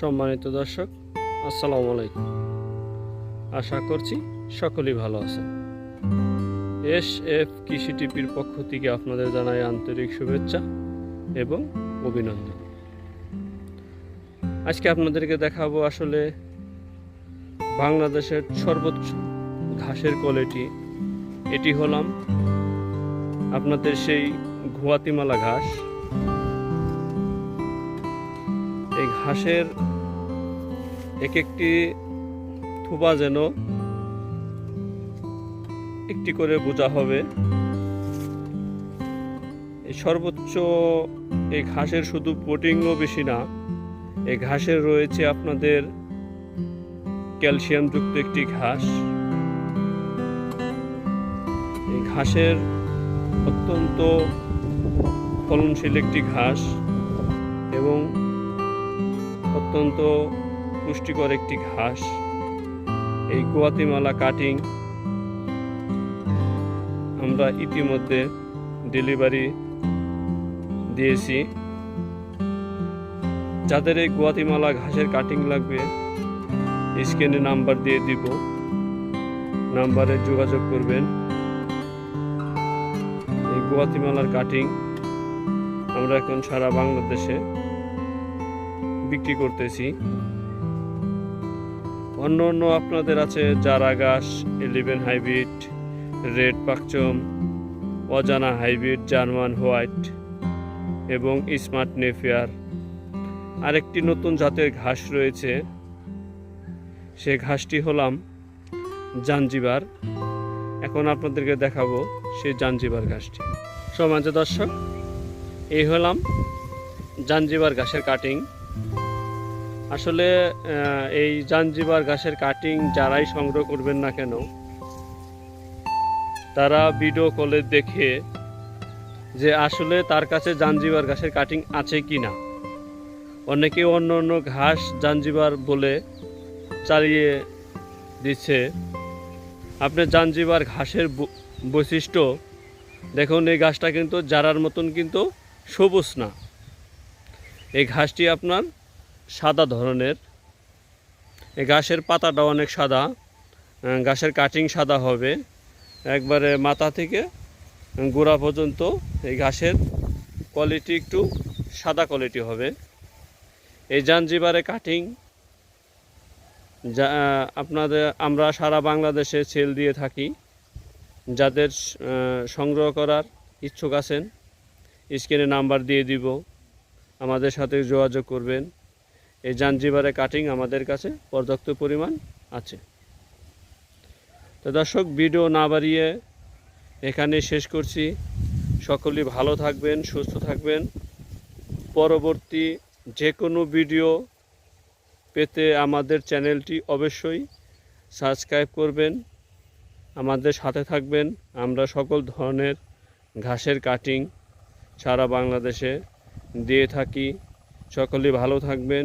সম্মানিত দর্শক, আসসালামু আলাইকুম। আশা করছি সকলেই ভালো আছেন। এস এফ কৃষি টিপির পক্ষ থেকে আপনাদের জানাই আন্তরিক শুভেচ্ছা এবং অভিনন্দন। আজকে আপনাদেরকে দেখাবো আসলে বাংলাদেশের সর্বোচ্চ ঘাসের কোয়ালিটি। এটি হলাম আপনাদের সেই গুয়াতিমালা ঘাস। এই ঘাসের এক একটি থুবা যেন একটি করে বোঝা হবে। সর্বোচ্চ এই ঘাসের শুধু প্রোটিনও বেশি না এই ঘাসের রয়েছে আপনাদের ক্যালসিয়ামযুক্ত একটি ঘাস। এই ঘাসের অত্যন্ত ফলনশীল একটি ঘাস এবং অত্যন্ত পুষ্টিকর একটি ঘাস। এই গুয়াতিমালা কাটিং আমরা ইতিমধ্যে ডেলিভারি দিয়েছি। যাদের এই গুয়াতিমালা ঘাসের কাটিং লাগবে, স্ক্রিনে নাম্বার দিয়ে দিব। নাম্বারে যোগাযোগ করবেন। এই গুয়াতিমালার কাটিং আমরা এখন সারা বাংলাদেশে বিক্রি করতেছি। অন্য অন্য আপনাদের আছে জারা গাছ ইলেভেন হাইব্রিড রেড পাকচম, অজানা হাইব্রিড জার্মান হোয়াইট এবং স্মার্ট নেফিয়ার আরেকটি নতুন জাতের ঘাস রয়েছে। সে ঘাসটি হলাম জাঞ্জিবার। এখন আপনাদেরকে দেখাবো সেই জাঞ্জিবার ঘাসটি। সমাজ দর্শক, এই হলাম জাঞ্জিবার ঘাসের কাটিং আসলে এই জাঞ্জিবার ঘাসের কাটিং যারাই সংগ্রহ করবেন না কেন, তারা ভিডিও কলে দেখে যে আসলে তার কাছে জাঞ্জিবার ঘাসের কাটিং আছে কি না অনেকে অন্য অন্য ঘাস জাঞ্জিবার বলে চালিয়ে দিচ্ছে। আপনি জাঞ্জিবার ঘাসের বৈশিষ্ট্য, দেখুন, এই ঘাসটা কিন্তু জারার মতন কিন্তু সবুজ না। এই ঘাসটি আপনার সাদা ধরনের। এই ঘাসের পাতাটা অনেক সাদা। ঘাসের কাটিং সাদা হবে। একবারে মাথা থেকে গোড়া পর্যন্ত এই ঘাসের কোয়ালিটি একটু সাদা কোয়ালিটি হবে। এই জাঞ্জিবারে কাটিং যা আপনাদের, আমরা সারা বাংলাদেশে সেল দিয়ে থাকি। যাদের সংগ্রহ করার ইচ্ছুক আছেন স্ক্রিনে নাম্বার দিয়ে দিব। আমাদের সাথে যোগাযোগ করবেন। এই জাঞ্জিবারে কাটিং আমাদের কাছে পর্যাপ্ত পরিমাণ আছে। তো দর্শক ভিডিও না বাড়িয়ে এখানে শেষ করছি। সকলেই ভালো থাকবেন, সুস্থ থাকবেন। পরবর্তী যে কোনো ভিডিও পেতে আমাদের চ্যানেলটি অবশ্যই সাবস্ক্রাইব করবেন। আমাদের সাথে থাকবেন। আমরা সকল ধরনের ঘাসের কাটিং সারা বাংলাদেশে দিয়ে থাকি। সকলেই ভালো থাকবেন।